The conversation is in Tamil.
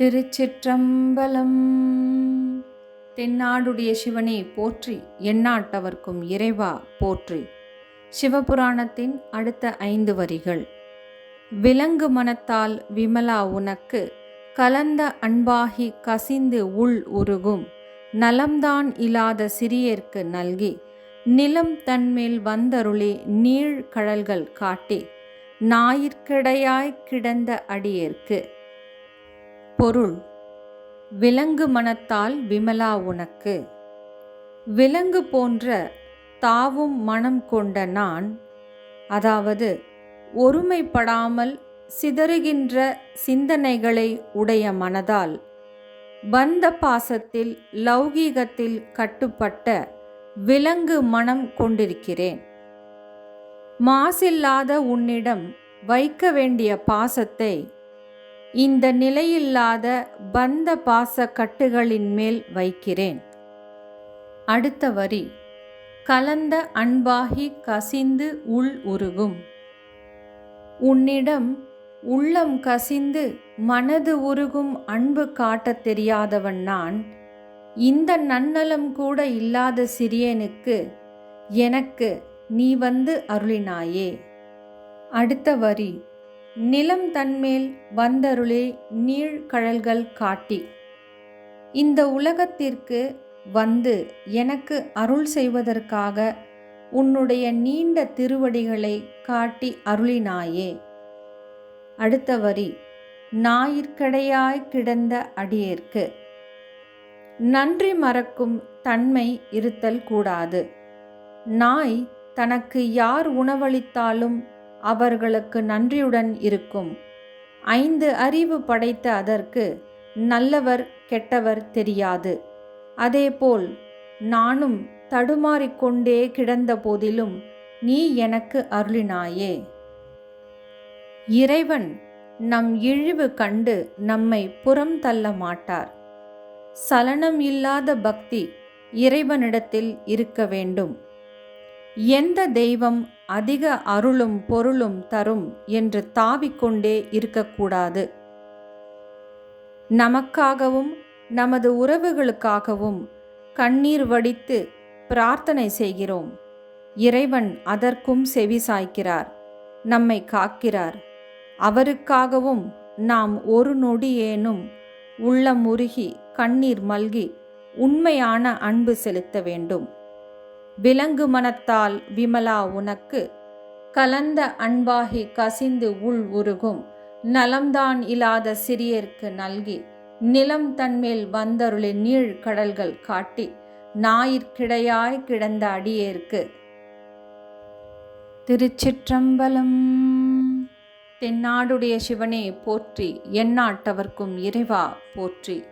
திருச்சிற்றம்பலம். தென்னாடுடைய சிவனே போற்றி எந்நாட்டவர்க்கும் இறைவா போற்றி. சிவபுராணத்தின் அடுத்த ஐந்து வரிகள். விலங்கு மனத்தால் விமலா உனக்கு கலந்த அன்பாகி கசிந்து உள் உருகும். நலம்தான் இல்லாத சிறியர்க்கு நல்கி நிலம் தன்மேல் வந்தருளி நீழ் கழல்கள் காட்டி. ஞாயிற்கிடையாய் கிடந்த அடியேற்கு பொருள் விலங்கு மனத்தால் விமலா உனக்கு. விலங்கு போன்ற தாவும் மனம் கொண்ட நான் அதாவது ஒருமைப்படாமல் சிதறுகின்ற சிந்தனைகளை உடைய மனதால் பந்த பாசத்தில் லௌகீகத்தில் கட்டுப்பட்ட விலங்கு மனம் கொண்டிருக்கிறேன். மாசில்லாத உன்னிடம் வைக்க வேண்டிய பாசத்தை இந்த நிலையில்லாத பந்த பாச கட்டுகளின் மேல் வைக்கிறேன். அடுத்த வரி. கலந்த அன்பாகி கசிந்து உள் உருகும். உன்னிடம் உள்ளம் கசிந்து மனது உருகும் அன்பு காட்டத் தெரியாதவன் நான். இந்த நன்னலம் கூட இல்லாத சிறியனுக்கு எனக்கு நீ வந்து அருளினாயே. அடுத்த வரி. நிலம் தன்மேல் வந்தருளே நீழ்கழல்கள் காட்டி. இந்த உலகத்திற்கு வந்து எனக்கு அருள் செய்வதற்காக உன்னுடைய நீண்ட திருவடிகளை காட்டி அருளினாயே. அடுத்த வரி ஞாயிற்கடையாய் கிடந்த அடியேற்கு. நன்றி மறக்கும் தன்மை இருத்தல் கூடாது. நாய் தனக்கு யார் உணவளித்தாலும் அவர்களுக்கு நன்றியுடன் இருக்கும். ஐந்து அறிவு படைத்த அதற்கு நல்லவர் கெட்டவர் தெரியாது. அதேபோல் நானும் தடுமாறிக்கொண்டே கிடந்த போதிலும் நீ எனக்கு அருளினாயே. இறைவன் நம் இழிவு கண்டு நம்மை புறம் தள்ள மாட்டார். சலனம் இல்லாத பக்தி இறைவனிடத்தில் இருக்க வேண்டும். எந்த தெய்வம் அதிக அருளும் பொருளும் தரும் என்று தாவிக்கொண்டே இருக்கக்கூடாது. நமக்காகவும் நமது உறவுகளுக்காகவும் கண்ணீர் வடித்து பிரார்த்தனை செய்கிறோம். இறைவன் அதற்கும் செவி சாய்க்கிறார் நம்மை காக்கிறார். அவருக்காகவும் நாம் ஒரு நொடியேனும் உள்ளம் உருகி கண்ணீர் மல்கி உண்மையான அன்பு செலுத்த வேண்டும். விலங்கு மனத்தால் விமலா உனக்கு. கலந்த அன்பாகி கசிந்து உள் உருகும். நலம்தான் இல்லாத சிறியர்க்கு நல்கி. நிலம் தன்மேல் வந்தருளி நீழ் கடல்கள் காட்டி. ஞாயிற்கிடையாய் கிடந்த அடியேற்கு. திருச்சிற்றம்பலம். தென்னாடுடைய சிவனே போற்றி. எந்நாட்டவர்க்கும் இறைவா போற்றி.